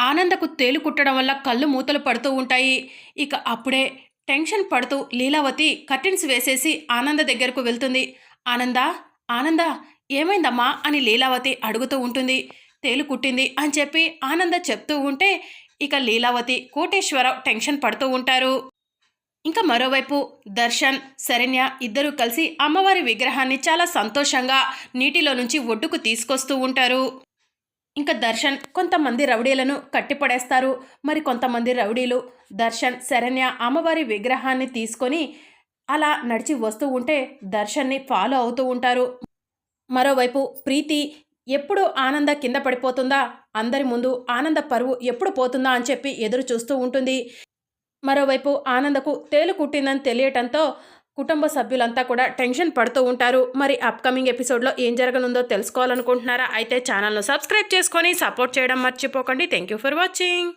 ఆనందకు తేలు కుట్టడం వల్ల కళ్ళు మూతలు పడుతూ ఉంటాయి. ఇక అప్పుడే టెన్షన్ పడుతూ లీలావతి కర్టెన్స్ వేసేసి ఆనంద దగ్గరకు వెళ్తుంది. ఆనంద ఆనంద ఏమైందమ్మా? అని లీలావతి అడుగుతూ ఉంటుంది. తేలు కుట్టింది అని చెప్పి ఆనంద చెప్తూ ఉంటే ఇక లీలావతి కోటేశ్వరరావు టెన్షన్ పడుతూ ఉంటారు. ఇంకా మరోవైపు దర్శన్ శరణ్య ఇద్దరూ కలిసి అమ్మవారి విగ్రహాన్ని చాలా సంతోషంగా నీటిలో నుంచి ఒడ్డుకు తీసుకొస్తూ ఉంటారు. ఇంకా దర్శన్ కొంతమంది రౌడీలను కట్టిపడేస్తారు. మరి కొంతమంది రౌడీలు దర్శన్ శరణ్య అమ్మవారి విగ్రహాన్ని తీసుకొని అలా నడిచి వస్తూ ఉంటే దర్శన్ని ఫాలో అవుతూ ఉంటారు. మరోవైపు ప్రీతి ఎప్పుడు ఆనంద కింద పడిపోతుందా? అందరి ముందు ఆనంద పరువు ఎప్పుడు పోతుందా అని చెప్పి ఎదురు చూస్తూ ఉంటుంది. మరోవైపు ఆనందకు తేలు కుట్టిందని తెలియటంతో కుటుంబ సభ్యులంతా కూడా టెన్షన్ పడుతూ ఉంటారు. మరి అప్కమింగ్ ఎపిసోడ్లో ఏం జరగనుందో తెలుసుకోవాలనుకుంటున్నారా? అయితే ఛానల్ను సబ్స్క్రైబ్ చేసుకొని సపోర్ట్ చేయడం మర్చిపోకండి. Thank you for watching